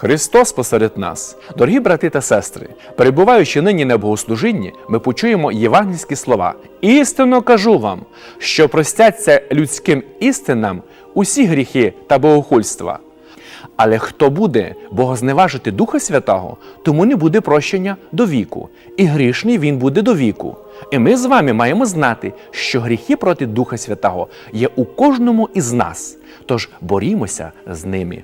Христос посеред нас, дорогі брати та сестри, перебуваючи нині на богослужінні, ми почуємо євангельські слова. Істинно кажу вам, що простяться людським істинам усі гріхи та богохульства. Але хто буде богозневажити Духа Святого, тому не буде прощення до віку, і грішний він буде до віку. І ми з вами маємо знати, що гріхи проти Духа Святого є у кожному із нас, тож борімося з ними.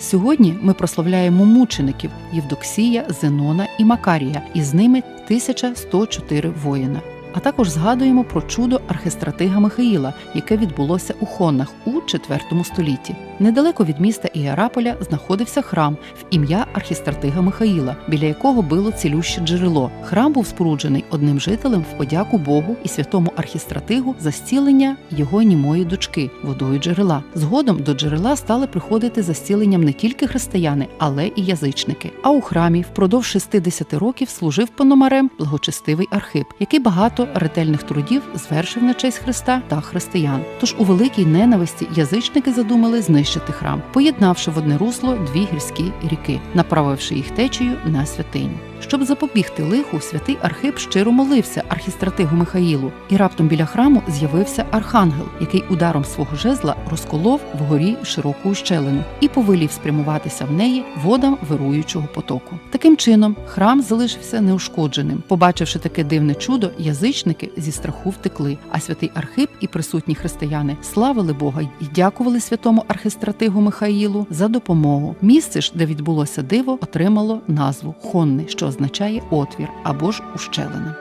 Сьогодні ми прославляємо мучеників Євдоксія, Зенона і Макарія, і з ними 1104 воїна. А також згадуємо про чудо архистратига Михаїла, яке відбулося у Хоннах у IV столітті. Недалеко від міста Іераполя знаходився храм в ім'я архістратига Михаїла, біля якого було цілюще джерело. Храм був споруджений одним жителем в подяку Богу і святому архістратигу за зцілення його німої дочки водою джерела. Згодом до джерела стали приходити за зціленням не тільки християни, але і язичники. А у храмі впродовж 60 років служив пономарем благочестивий архип, який багато ретельних трудів звершив на честь Христа та християн. Тож у великій ненависті язичники задумали знищити храм, поєднавши в одне русло дві гірські ріки, направивши їх течію на святиню. Щоб запобігти лиху, святий Архип щиро молився архістратигу Михаїлу, і раптом біля храму з'явився архангел, який ударом свого жезла розколов вгорі широку ущелину і повелів спрямуватися в неї водам вируючого потоку. Таким чином, храм залишився неушкодженим. Побачивши таке дивне чудо, язичники зі страху втекли. А святий Архип і присутні християни славили Бога і дякували святому архистратигу Михаїлу за допомогу. Місце ж, де відбулося диво, отримало назву Хонни, що означає отвір або ж ущелина.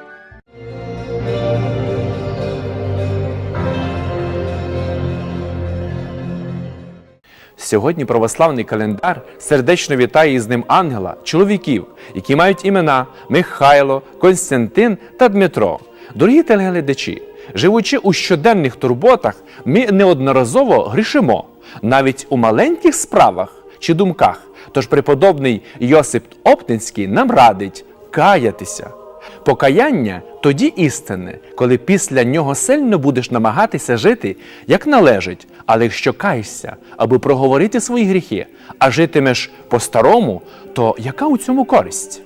Сьогодні православний календар сердечно вітає із ним ангела, чоловіків, які мають імена Михайло, Константин та Дмитро. Дорогі телеглядачі, живучи у щоденних турботах, ми неодноразово грішимо, навіть у маленьких справах чи думках. Тож преподобний Йосип Оптинський нам радить каятися. Покаяння тоді істинне, коли після нього сильно будеш намагатися жити, як належить, але якщо каєшся, аби проговорити свої гріхи, а житимеш по-старому, то яка у цьому користь?